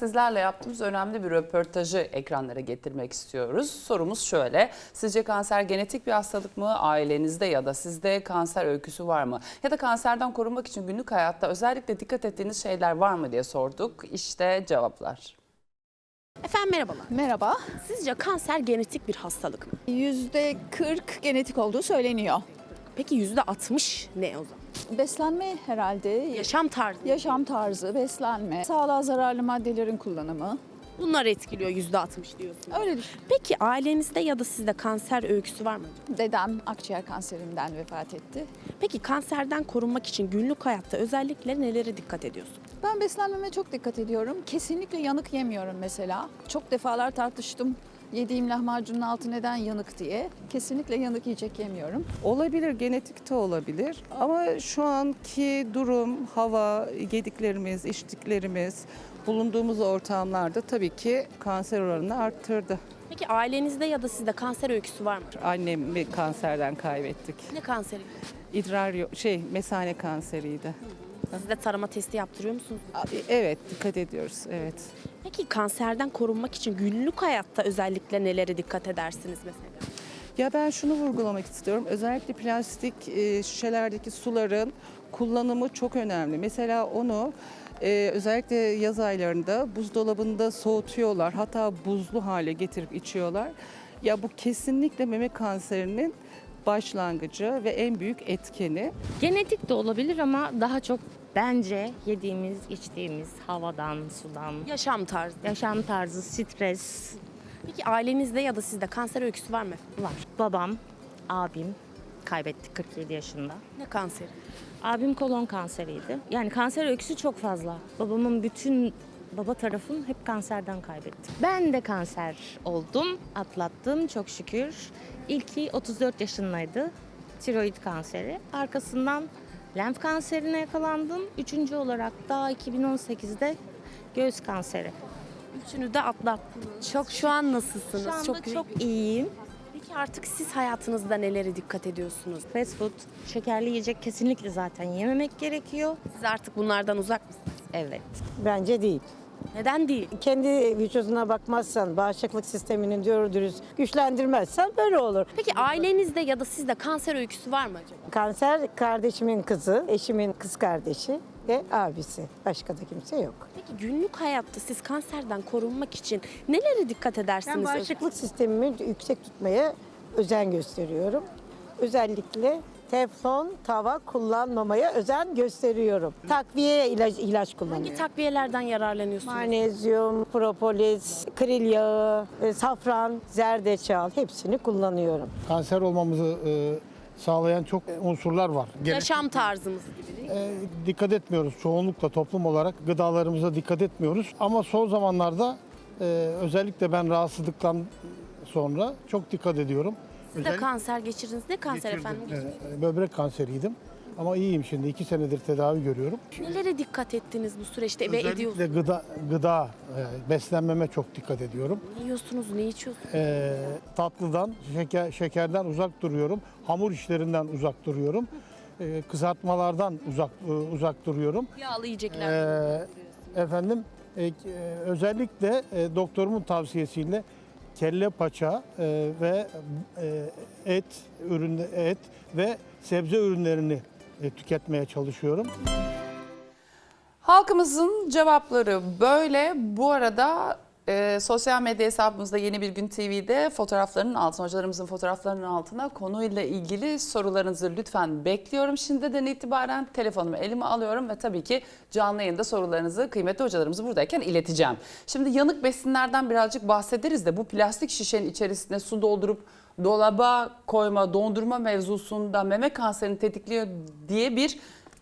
Sizlerle yaptığımız önemli bir röportajı ekranlara getirmek istiyoruz. Sorumuz şöyle. Sizce kanser genetik bir hastalık mı? Ailenizde ya da sizde kanser öyküsü var mı? Ya da kanserden korunmak için günlük hayatta özellikle dikkat ettiğiniz şeyler var mı diye sorduk. İşte cevaplar. Efendim merhabalar. Merhaba. Sizce kanser genetik bir hastalık mı? %40 genetik olduğu söyleniyor. Peki yüzde 60 ne o zaman? Beslenme herhalde, Yaşam tarzı. yaşam tarzı, beslenme, sağlığa zararlı maddelerin kullanımı. Bunlar etkiliyor yüzde 60 diyorsunuz. Öyle düşün. Peki ailenizde ya da sizde kanser öyküsü var mı? Dedem akciğer kanserinden vefat etti. Peki kanserden korunmak için günlük hayatta özellikle nelere dikkat ediyorsun? Ben beslenmeme çok dikkat ediyorum. Kesinlikle yanık yemiyorum mesela. Çok defalar tartıştım. Yediğim lahmacunun altı neden yanık diye. Kesinlikle yanık yiyecek yemiyorum. Olabilir, genetikte olabilir. Ama şu anki durum, hava, yediklerimiz, içtiklerimiz, bulunduğumuz ortamlarda tabii ki kanser oranını arttırdı. Peki ailenizde ya da sizde kanser öyküsü var mı? Annemi kanserden kaybettik. Ne kanseri? İdrar yo- şey mesane kanseriydi. Siz de tarama testi yaptırıyor musunuz? A- Evet, dikkat ediyoruz. Evet. Peki kanserden korunmak için günlük hayatta özellikle nelere dikkat edersiniz mesela? Ya ben şunu vurgulamak istiyorum. Özellikle plastik e, şişelerdeki suların kullanımı çok önemli. Mesela onu e, özellikle yaz aylarında buzdolabında soğutuyorlar. Hatta buzlu hale getirip içiyorlar. Ya bu kesinlikle meme kanserinin başlangıcı ve en büyük etkeni. Genetik de olabilir ama daha çok bence yediğimiz, içtiğimiz havadan, sudan, Yaşam tarzı. yaşam tarzı, stres Peki ailenizde ya da sizde kanser öyküsü var mı? var. Babam, abim kaybettik 47 yaşında. Ne kanseri? Abim kolon kanseriydi. Yani kanser öyküsü çok fazla. Babamın bütün baba tarafım hep kanserden kaybetti. Ben de kanser oldum, atlattım çok şükür. İlki 34 yaşındaydı. Tiroid kanseri. Arkasından lenf kanserine yakalandım. Üçüncü olarak da 2018'de göğüs kanseri. Üçünü de atlattınız. Çok şu an nasılsınız? Şu anda çok çok, iyiyim. Artık siz hayatınızda nelere dikkat ediyorsunuz? Fast food, şekerli yiyecek kesinlikle zaten yememek gerekiyor. Siz artık bunlardan uzak mısınız? Evet. Bence değil. Neden değil? Kendi vücuduna bakmazsan, bağışıklık sistemini doğru dürüst güçlendirmezsen böyle olur. Peki ailenizde ya da sizde kanser öyküsü var mı acaba? Kanser kardeşimin kızı, eşimin kız kardeşi ve abisi. Başka da kimse yok. Peki günlük hayatta siz kanserden korunmak için nelere dikkat edersiniz? Ben bağışıklık sistemimi yüksek tutmaya özen gösteriyorum. Özellikle teflon tava kullanmamaya özen gösteriyorum. Takviye ilaç, ilaç Hangi kullanıyorum. takviyelerden yararlanıyorsunuz? Manezyum, propolis, kril yağı, e, safran, zerdeçal hepsini kullanıyorum. kanser olmamızı e, sağlayan çok unsurlar var. Yaşam tarzımız gibi. e, dikkat etmiyoruz çoğunlukla toplum olarak gıdalarımıza dikkat etmiyoruz. Ama son zamanlarda e, özellikle ben rahatsızlıktan sonra çok dikkat ediyorum. Siz de kanser geçirdiniz. Ne kanser Geçirdim. efendim? E, böbrek kanseriydim. Ama iyiyim şimdi. iki senedir tedavi görüyorum. Nelere dikkat ettiniz bu süreçte ve ediyorsunuz? Özellikle gıda, gıda e, beslenmeme çok dikkat ediyorum. Ne yiyorsunuz, ne içiyorsunuz? E, tatlıdan, şeker, şekerden uzak duruyorum. Hamur işlerinden uzak duruyorum. E, kızartmalardan uzak e, uzak duruyorum. Yağlı yiyecekler. Ee, efendim e, e, özellikle e, doktorumun tavsiyesiyle kelle paça e, ve e, et ürün et ve sebze ürünlerini e, tüketmeye çalışıyorum. Halkımızın cevapları böyle. Bu arada e, sosyal medya hesabımızda Yeni Bir Gün TV'de fotoğraflarının altına, hocalarımızın fotoğraflarının altına konuyla ilgili sorularınızı lütfen bekliyorum. Şimdiden itibaren telefonumu elime alıyorum ve tabii ki canlı yayında sorularınızı kıymetli hocalarımızı buradayken ileteceğim. Şimdi yanık besinlerden birazcık bahsederiz de bu plastik şişenin içerisine su doldurup dolaba koyma, dondurma mevzusunda meme kanserini tetikliyor diye bir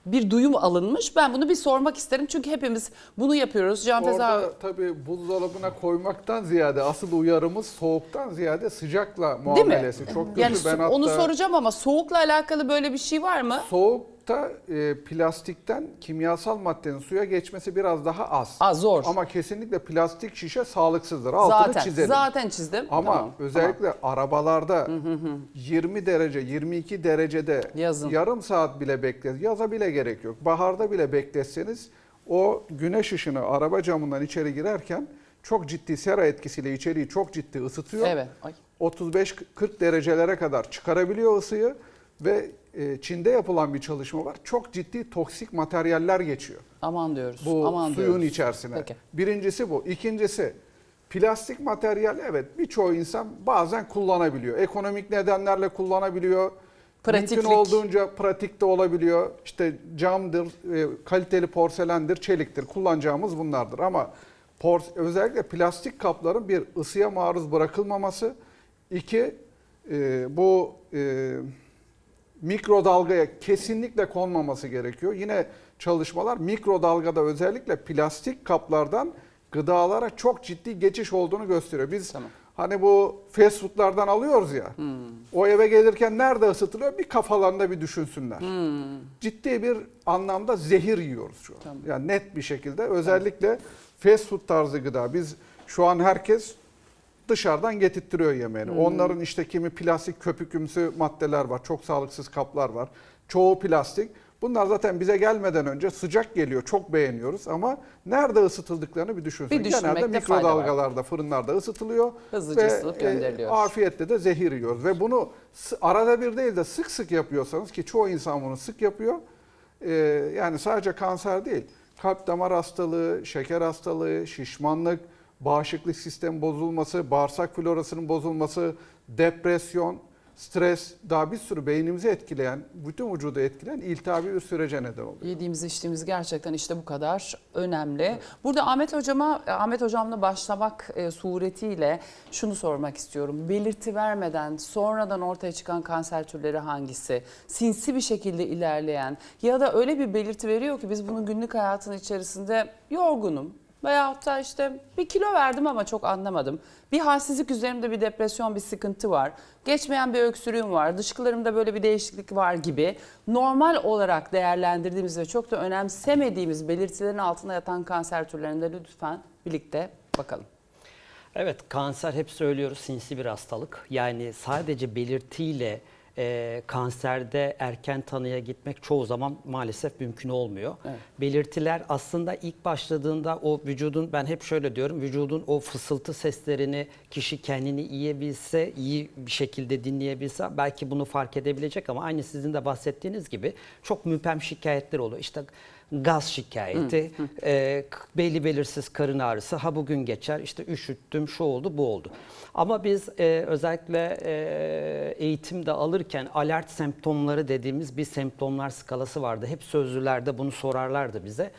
bir duyum alınmış. Ben bunu bir sormak isterim çünkü hepimiz bunu yapıyoruz. Can Feza Orada tabii buzdolabına koymaktan ziyade asıl uyarımız soğuktan ziyade sıcakla muamelesi. Çok kötü. Yani ben so- onu hatta soracağım ama soğukla alakalı böyle bir şey var mı? Soğukta e, plastikten kimyasal maddenin suya geçmesi biraz daha az. Aa, zor. Ama kesinlikle plastik şişe sağlıksızdır. Altını zaten çizelim. zaten çizdim. Ama Tamam, özellikle arabalarda 20 derece, 22 derecede Yazın. yarım saat bile bekle, yaza bile gerek yok. Baharda bile bekletseniz o güneş ışını araba camından içeri girerken çok ciddi sera etkisiyle içeriği çok ciddi ısıtıyor. Evet. Ay. 35-40 derecelere kadar çıkarabiliyor ısıyı ve e, Çin'de yapılan bir çalışma var. Çok ciddi toksik materyaller geçiyor Aman diyoruz. bu aman suyun diyoruz. içerisine. Peki. Birincisi bu. İkincisi plastik materyal evet birçoğu insan bazen kullanabiliyor. Ekonomik nedenlerle kullanabiliyor. Pratiklik. Mümkün olduğunca pratik de olabiliyor. İşte camdır, e, kaliteli porselendir, çeliktir. Kullanacağımız bunlardır. Ama pors- özellikle plastik kapların bir ısıya maruz bırakılmaması. iki e, bu e, mikrodalgaya kesinlikle konmaması gerekiyor. Yine çalışmalar mikrodalgada özellikle plastik kaplardan gıdalara çok ciddi geçiş olduğunu gösteriyor. Biz Tamam. hani bu fast foodlardan alıyoruz ya. O eve gelirken nerede ısıtılıyor? Bir kafalarında bir düşünsünler. Ciddi bir anlamda zehir yiyoruz şu an. Tamam. Yani net bir şekilde özellikle fast food tarzı gıda. Biz şu an herkes dışarıdan getirtiyor yemeğini. Onların işte kimi plastik köpükümsü maddeler var. Çok sağlıksız kaplar var. Çoğu plastik. Bunlar zaten bize gelmeden önce sıcak geliyor. Çok beğeniyoruz ama nerede ısıtıldıklarını bir düşünsün. Bir Genelde mikrodalgalarda, fırınlarda ısıtılıyor. Hızlıca ve, gönderiliyor. E, afiyetle de zehir yiyoruz. Ve bunu arada bir değil de sık sık yapıyorsanız ki çoğu insan bunu sık yapıyor. e, yani sadece kanser değil. Kalp damar hastalığı, şeker hastalığı, şişmanlık, bağışıklık sistemi bozulması, bağırsak florasının bozulması, depresyon, stres daha bir sürü beynimizi etkileyen, bütün vücudu etkileyen iltihabi bir sürece neden oluyor. Yediğimiz içtiğimiz gerçekten işte bu kadar önemli. Burada Ahmet hocama Ahmet hocamla başlamak e, suretiyle şunu sormak istiyorum. Belirti vermeden sonradan ortaya çıkan kanser türleri hangisi? Sinsi bir şekilde ilerleyen ya da öyle bir belirti veriyor ki biz bunun günlük hayatın içerisinde yorgunum veyahut da işte bir kilo verdim ama çok anlamadım. Bir halsizlik üzerimde bir depresyon, bir sıkıntı var. Geçmeyen bir öksürüğüm var. Dışkılarımda böyle bir değişiklik var gibi. Normal olarak değerlendirdiğimiz ve çok da önemsemediğimiz belirtilerin altında yatan kanser türlerinde lütfen birlikte bakalım. Evet kanser hep söylüyoruz sinsi bir hastalık. Yani sadece belirtiyle e, kanserde erken tanıya gitmek çoğu zaman maalesef mümkün olmuyor. Evet. Belirtiler aslında ilk başladığında o vücudun ben hep şöyle diyorum vücudun o fısıltı seslerini kişi kendini iyi bilse iyi bir şekilde dinleyebilse belki bunu fark edebilecek ama aynı sizin de bahsettiğiniz gibi çok müpem şikayetler oluyor. İşte gaz şikayeti, e, k- belli belirsiz karın ağrısı, ha bugün geçer, işte üşüttüm, şu oldu, bu oldu. Ama biz e, özellikle e, eğitimde alırken alert semptomları dediğimiz bir semptomlar skalası vardı. Hep sözlülerde bunu sorarlardı bize.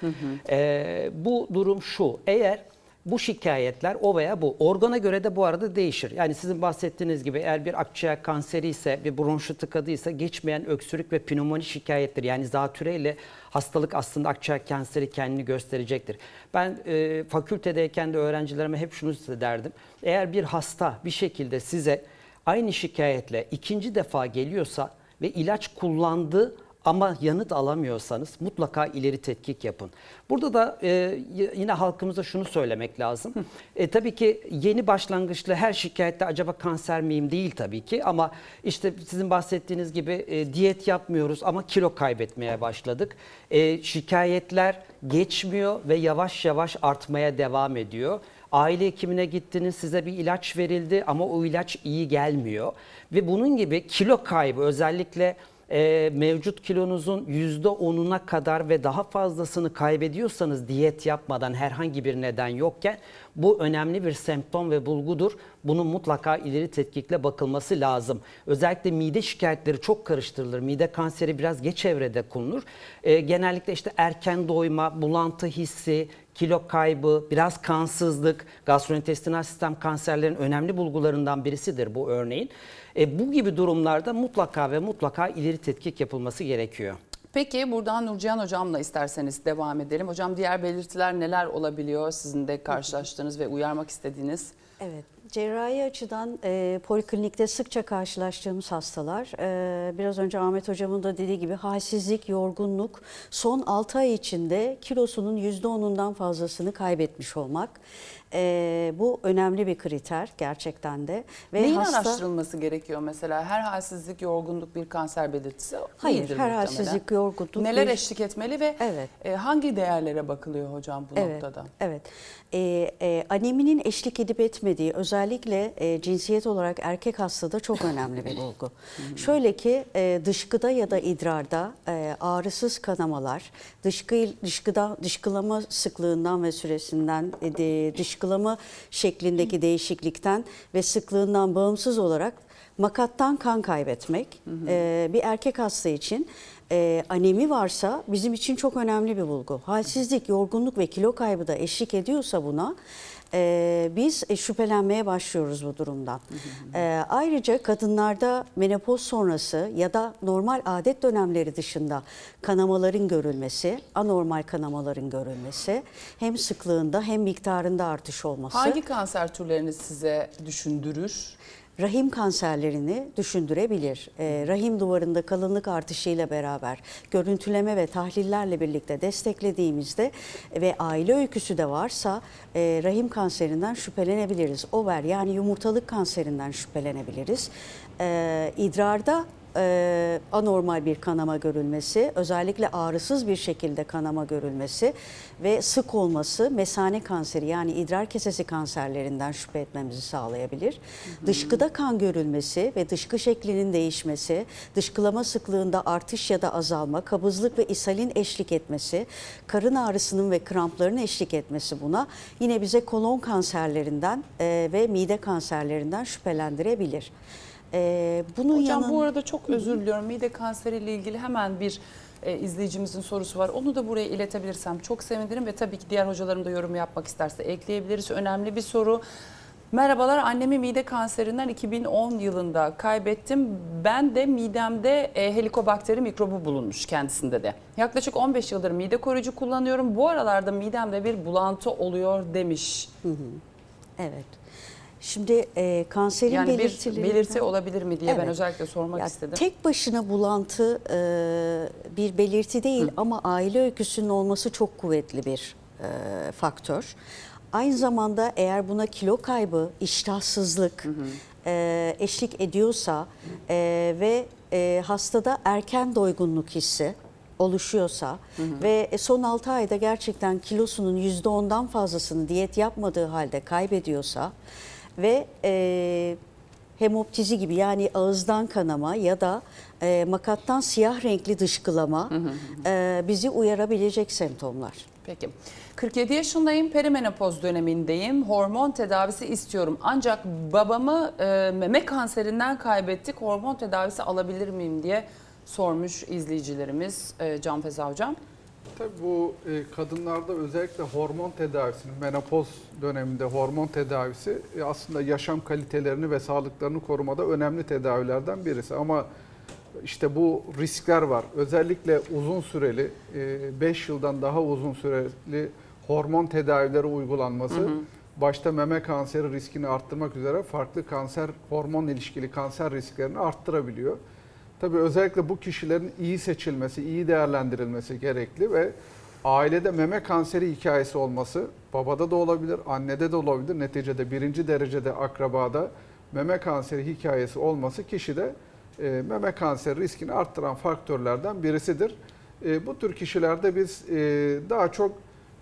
E, bu durum şu, eğer bu şikayetler o veya bu. Organa göre de bu arada değişir. Yani sizin bahsettiğiniz gibi eğer bir akciğer kanseri ise, bir bronşu tıkadıysa geçmeyen öksürük ve pnömoni şikayetleri yani zatüreyle hastalık aslında akciğer kanseri kendini gösterecektir. Ben e, fakültedeyken de öğrencilerime hep şunu derdim. Eğer bir hasta bir şekilde size aynı şikayetle ikinci defa geliyorsa ve ilaç kullandı ama yanıt alamıyorsanız mutlaka ileri tetkik yapın. Burada da e, yine halkımıza şunu söylemek lazım. E, tabii ki yeni başlangıçlı her şikayette acaba kanser miyim değil tabii ki ama işte sizin bahsettiğiniz gibi e, diyet yapmıyoruz ama kilo kaybetmeye başladık. E, şikayetler geçmiyor ve yavaş yavaş artmaya devam ediyor. Aile hekimine gittiniz size bir ilaç verildi ama o ilaç iyi gelmiyor. Ve bunun gibi kilo kaybı özellikle e, mevcut kilonuzun %10'una kadar ve daha fazlasını kaybediyorsanız diyet yapmadan herhangi bir neden yokken bu önemli bir semptom ve bulgudur. Bunun mutlaka ileri tetkikle bakılması lazım. Özellikle mide şikayetleri çok karıştırılır. Mide kanseri biraz geç evrede konulur. E, genellikle işte erken doyma, bulantı hissi, kilo kaybı, biraz kansızlık, gastrointestinal sistem kanserlerin önemli bulgularından birisidir bu örneğin. E, bu gibi durumlarda mutlaka ve mutlaka ileri tetkik yapılması gerekiyor. Peki buradan Nurcihan hocamla isterseniz devam edelim. Hocam diğer belirtiler neler olabiliyor sizin de karşılaştığınız ve uyarmak istediğiniz? Evet. Cerrahi açıdan e, poliklinikte sıkça karşılaştığımız hastalar, e, biraz önce Ahmet Hocam'ın da dediği gibi halsizlik, yorgunluk, son 6 ay içinde kilosunun %10'undan fazlasını kaybetmiş olmak. E, bu önemli bir kriter gerçekten de. Ve Neyin hasta, araştırılması gerekiyor mesela? Her halsizlik, yorgunluk bir kanser belirtisi Hayır, değildir her muhtemelen. halsizlik, yorgunluk Neler bir- eşlik etmeli ve Evet. e, hangi değerlere bakılıyor hocam bu Evet, noktada? evet. Ee, e, aneminin eşlik edip etmediği özellikle e, cinsiyet olarak erkek hastada çok önemli bir bulgu. Şöyle ki e, dışkıda ya da idrarda e, ağrısız kanamalar, dışkı dışkıda dışkılama sıklığından ve süresinden, e, de- dışkılama şeklindeki değişiklikten ve sıklığından bağımsız olarak makattan kan kaybetmek e, bir erkek hasta için e, anemi varsa bizim için çok önemli bir bulgu. Halsizlik, yorgunluk ve kilo kaybı da eşlik ediyorsa buna e, biz e, şüphelenmeye başlıyoruz bu durumdan. E, ayrıca kadınlarda menopoz sonrası ya da normal adet dönemleri dışında kanamaların görülmesi, anormal kanamaların görülmesi hem sıklığında hem miktarında artış olması. Hangi kanser türlerini size düşündürür? Rahim kanserlerini düşündürebilir. Ee, rahim duvarında kalınlık artışıyla beraber görüntüleme ve tahlillerle birlikte desteklediğimizde ve aile öyküsü de varsa e, rahim kanserinden şüphelenebiliriz. Over yani yumurtalık kanserinden şüphelenebiliriz. Ee, idrarda e, anormal bir kanama görülmesi, özellikle ağrısız bir şekilde kanama görülmesi ve sık olması mesane kanseri yani idrar kesesi kanserlerinden şüphe etmemizi sağlayabilir. Dışkıda kan görülmesi ve dışkı şeklinin değişmesi, dışkılama sıklığında artış ya da azalma, kabızlık ve ishalin eşlik etmesi, karın ağrısının ve krampların eşlik etmesi buna yine bize kolon kanserlerinden e, ve mide kanserlerinden şüphelendirebilir. E, bunun Hocam yanın- bu arada çok özür diliyorum. Mide kanseriyle ilgili hemen bir e, izleyicimizin sorusu var. Onu da buraya iletebilirsem çok sevinirim ve tabii ki diğer hocalarım da yorum yapmak isterse ekleyebiliriz. Önemli bir soru. Merhabalar annemi mide kanserinden 2010 yılında kaybettim. Ben de midemde e, helikobakteri mikrobu bulunmuş kendisinde de. Yaklaşık 15 yıldır mide koruyucu kullanıyorum. Bu aralarda midemde bir bulantı oluyor demiş. Evet. Şimdi e, kanserin Yani bir belirtileri... belirti olabilir mi diye ben Evet. özellikle sormak Ya istedim. Tek başına bulantı e, bir belirti değil ama aile öyküsünün olması çok kuvvetli bir e, faktör. Aynı zamanda eğer buna kilo kaybı, iştahsızlık e, eşlik ediyorsa e, ve e, hastada erken doygunluk hissi oluşuyorsa ve son 6 ayda gerçekten kilosunun %10'dan fazlasını diyet yapmadığı halde kaybediyorsa ve e, hemoptizi gibi yani ağızdan kanama ya da e, makattan siyah renkli dışkılama e, bizi uyarabilecek semptomlar. Peki. 47 yaşındayım, perimenopoz dönemindeyim. Hormon tedavisi istiyorum. Ancak babamı e, meme kanserinden kaybettik. Hormon tedavisi alabilir miyim diye sormuş izleyicilerimiz e, Can Feza Hocam. Tabii bu e, kadınlarda özellikle hormon tedavisinin menopoz döneminde hormon tedavisi e, aslında yaşam kalitelerini ve sağlıklarını korumada önemli tedavilerden birisi. Ama işte bu riskler var. Özellikle uzun süreli 5 yıldan daha uzun süreli hormon tedavileri uygulanması başta meme kanseri riskini arttırmak üzere farklı kanser hormon ilişkili kanser risklerini arttırabiliyor. Tabii özellikle bu kişilerin iyi seçilmesi, iyi değerlendirilmesi gerekli ve ailede meme kanseri hikayesi olması babada da olabilir, annede de olabilir. Neticede birinci derecede akrabada meme kanseri hikayesi olması kişide e, meme kanseri riskini arttıran faktörlerden birisidir. E, bu tür kişilerde biz e, daha çok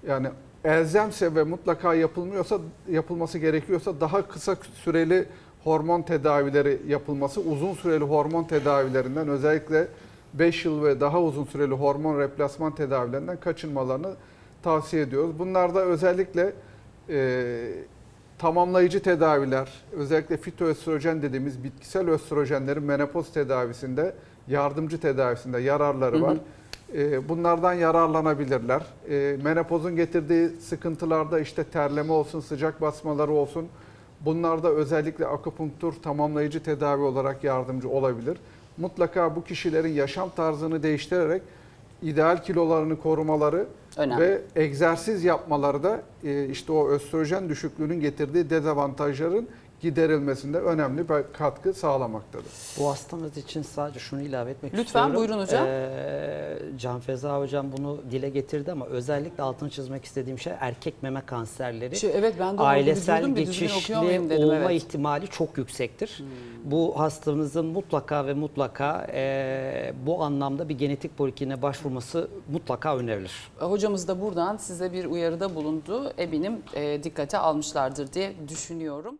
yani elzemse ve mutlaka yapılmıyorsa yapılması gerekiyorsa daha kısa süreli hormon tedavileri yapılması, uzun süreli hormon tedavilerinden özellikle 5 yıl ve daha uzun süreli hormon replasman tedavilerinden kaçınmalarını tavsiye ediyoruz. Bunlarda özellikle e, tamamlayıcı tedaviler, özellikle fitoöstrojen dediğimiz bitkisel östrojenlerin menopoz tedavisinde, yardımcı tedavisinde yararları var. E, bunlardan yararlanabilirler. E, menopozun getirdiği sıkıntılarda işte terleme olsun, sıcak basmaları olsun, Bunlarda özellikle akupunktur tamamlayıcı tedavi olarak yardımcı olabilir. Mutlaka bu kişilerin yaşam tarzını değiştirerek ideal kilolarını korumaları Önemli. ve egzersiz yapmaları da e, işte o östrojen düşüklüğünün getirdiği dezavantajların giderilmesinde önemli bir katkı sağlamaktadır. Bu hastamız için sadece şunu ilave etmek Lütfen, istiyorum. buyurun hocam. Ee, Can Feza hocam bunu dile getirdi ama özellikle altını çizmek istediğim şey erkek meme kanserleri. Şey, evet ben de ailesel bir geçişli dedim, olma evet. Hmm. ihtimali çok yüksektir. Bu hastamızın mutlaka ve mutlaka e, bu anlamda bir genetik polikliniğe başvurması mutlaka önerilir. Hocamız da buradan size bir uyarıda bulundu. Eminim e, dikkate almışlardır diye düşünüyorum.